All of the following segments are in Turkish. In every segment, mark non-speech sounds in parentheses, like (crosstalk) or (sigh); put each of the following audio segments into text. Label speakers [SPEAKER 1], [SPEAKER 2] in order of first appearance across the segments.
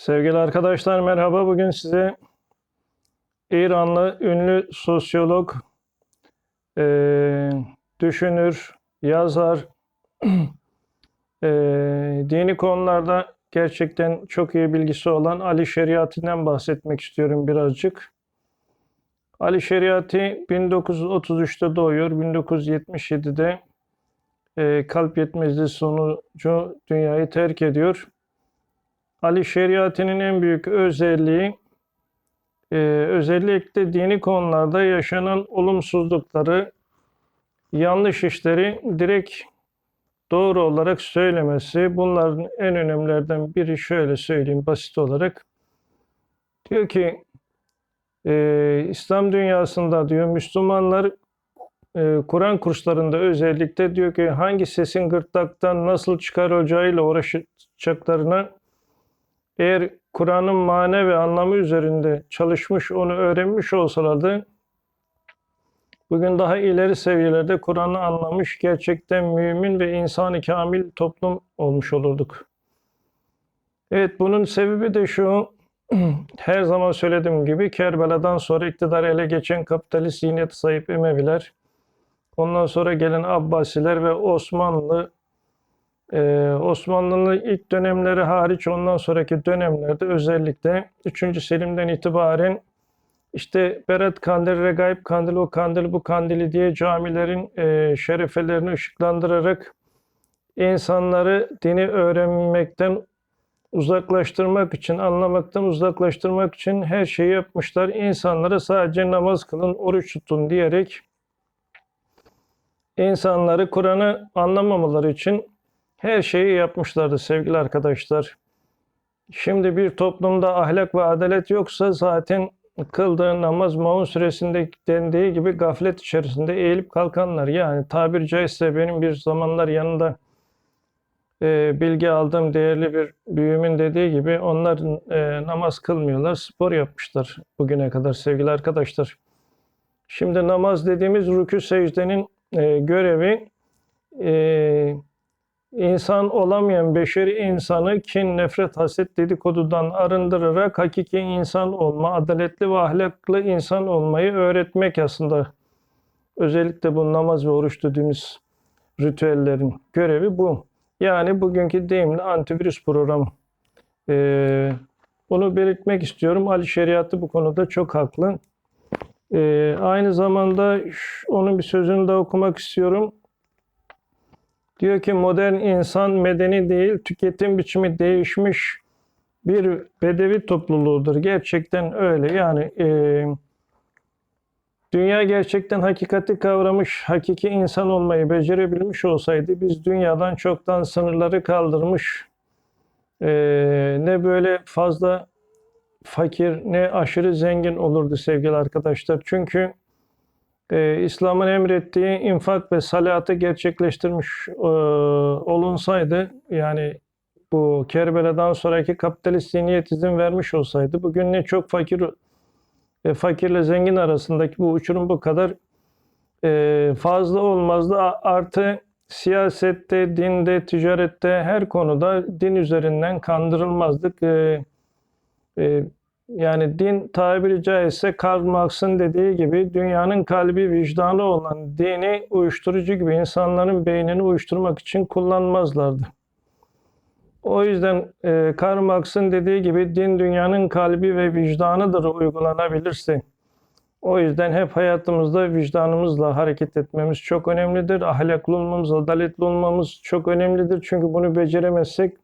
[SPEAKER 1] Sevgili arkadaşlar merhaba. Bugün size İranlı ünlü sosyolog, eee, düşünür, yazar, eee, (clears throat) dini konularda gerçekten çok iyi bilgisi olan Ali Şeriati'den bahsetmek istiyorum birazcık. Ali Şeriati 1933'te doğuyor, 1977'de eee, kalp yetmezliği sonucu dünyayı terk ediyor. Ali Şeriati'nin en büyük özelliği e, özellikle dini konularda yaşanan olumsuzlukları, yanlış işleri direkt doğru olarak söylemesi. Bunların en önemlilerden biri şöyle söyleyeyim basit olarak. Diyor ki e, İslam dünyasında diyor Müslümanlar e, Kur'an kurslarında özellikle diyor ki hangi sesin gırtlaktan nasıl çıkarılacağıyla uğraşacaklarına eğer Kur'an'ın mane ve anlamı üzerinde çalışmış, onu öğrenmiş olsalardı, bugün daha ileri seviyelerde Kur'an'ı anlamış, gerçekten mümin ve insan-ı kamil toplum olmuş olurduk. Evet, bunun sebebi de şu, (clears throat) her zaman söylediğim gibi Kerbela'dan sonra iktidar ele geçen kapitalist zihniyet sahip Emeviler, ondan sonra gelen Abbasiler ve Osmanlı ee, Osmanlı'nın ilk dönemleri hariç ondan sonraki dönemlerde özellikle 3. Selim'den itibaren işte Berat Kandili, Regaib Kandili, o kandil bu kandili diye camilerin e, şerefelerini ışıklandırarak insanları dini öğrenmekten uzaklaştırmak için, anlamaktan uzaklaştırmak için her şeyi yapmışlar. İnsanlara sadece namaz kılın, oruç tutun diyerek insanları Kur'an'ı anlamamaları için her şeyi yapmışlardı sevgili arkadaşlar. Şimdi bir toplumda ahlak ve adalet yoksa zaten kıldığı namaz Maun suresinde dendiği gibi gaflet içerisinde eğilip kalkanlar. Yani tabir caizse benim bir zamanlar yanında e, bilgi aldığım değerli bir büyüğümün dediği gibi onlar e, namaz kılmıyorlar, spor yapmışlar bugüne kadar sevgili arkadaşlar. Şimdi namaz dediğimiz rükû secdenin e, görevi e, insan olamayan beşeri insanı kin, nefret, haset, dedikodudan arındırarak hakiki insan olma, adaletli ve ahlaklı insan olmayı öğretmek aslında. Özellikle bu namaz ve oruç dediğimiz ritüellerin görevi bu. Yani bugünkü deyimle antivirüs programı. Ee, bunu belirtmek istiyorum. Ali Şeriatı bu konuda çok haklı. Ee, aynı zamanda onun bir sözünü de okumak istiyorum. Diyor ki modern insan medeni değil, tüketim biçimi değişmiş bir bedevi topluluğudur. Gerçekten öyle. Yani e, dünya gerçekten hakikati kavramış, hakiki insan olmayı becerebilmiş olsaydı biz dünyadan çoktan sınırları kaldırmış, e, ne böyle fazla fakir ne aşırı zengin olurdu sevgili arkadaşlar. Çünkü e, İslam'ın emrettiği infak ve salatı gerçekleştirmiş e, olunsaydı yani bu Kerbela'dan sonraki kapitalist zihniyet izin vermiş olsaydı bugün ne çok fakir e, fakirle zengin arasındaki bu uçurum bu kadar e, fazla olmazdı. Artı siyasette, dinde, ticarette her konuda din üzerinden kandırılmazdık. E, e, yani din tabiri caizse Karl Marx'ın dediği gibi dünyanın kalbi vicdanı olan dini uyuşturucu gibi insanların beynini uyuşturmak için kullanmazlardı. O yüzden e, Karl Marx'ın dediği gibi din dünyanın kalbi ve vicdanıdır uygulanabilirse. O yüzden hep hayatımızda vicdanımızla hareket etmemiz çok önemlidir. Ahlaklı olmamız, adaletli olmamız çok önemlidir. Çünkü bunu beceremezsek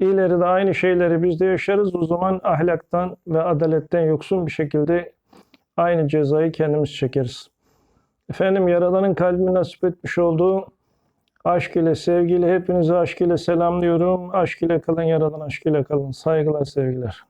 [SPEAKER 1] İleride aynı şeyleri biz de yaşarız. O zaman ahlaktan ve adaletten yoksun bir şekilde aynı cezayı kendimiz çekeriz. Efendim Yaradan'ın kalbimi nasip etmiş olduğu aşk ile, sevgiyle hepinizi aşk ile selamlıyorum. Aşk ile kalın, Yaradan aşk ile kalın. Saygılar, sevgiler.